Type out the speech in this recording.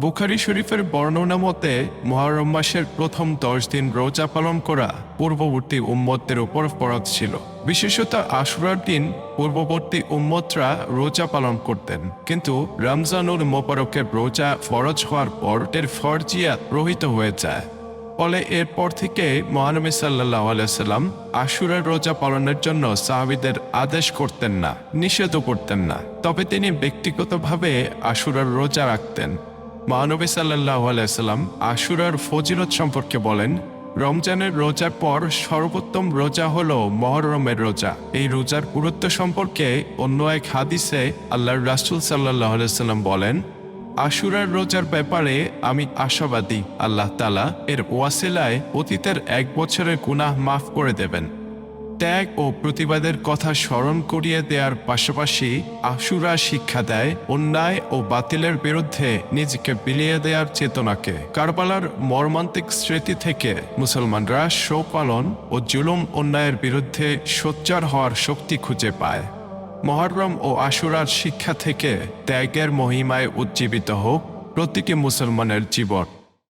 বুখারি শরীফের বর্ণনা মতে মহরম মাসের প্রথম দশ দিন রোজা পালন করা পূর্ববর্তী উম্মতদের উপর ফরজ ছিল। বিশেষত আশুরার দিন পূর্ববর্তী উম্মতরা রোজা পালন করতেন। কিন্তু রমজানুল মোবারকের রোজা ফরজ হওয়ার পর এর ফরজিয়া রহিত হয়ে যায়। ফলে এরপর থেকে মহানবী সাল্লাহ আলাইসাল্লাম আশুরার রোজা পালনের জন্য সাহাবিদের আদেশ করতেন না, নিষেধও করতেন না। তবে তিনি ব্যক্তিগতভাবে আশুরার রোজা রাখতেন। মহানবী সাল্লাহ আলাইসাল্লাম আশুরার ফজিলত সম্পর্কে বলেন, রমজানের রোজার পর সর্বোত্তম রোজা হল মহরমের রোজা। এই রোজার গুরুত্ব সম্পর্কে অন্য এক হাদিসে আল্লাহর রাসুল সাল্লাহ আলাইসাল্লাম বলেন, আশুরার রোজার ব্যাপারে আমি আশাবাদী, আল্লাহ তালা এর ওয়াসিলায় অতীতের এক বছরের গুনাহ মাফ করে দেবেন। ত্যাগ ও প্রতিবাদের কথা স্মরণ করিয়ে দেওয়ার পাশাপাশি আশুরা শিক্ষা দেয়, অন্যায় ও বাতিলের বিরুদ্ধে নিজেকে বিলিয়ে দেওয়ার চেতনাকে। কারবালার মর্মান্তিক স্মৃতি থেকে মুসলমানরা শোক পালন ও জুলুম অন্যায়ের বিরুদ্ধে সোচ্চার হওয়ার শক্তি খুঁজে পায়। মহরম ও আশুরার শিক্ষা থেকে ত্যাগের মহিমায় উজ্জীবিত হোক প্রতিটি মুসলমানের জীবন।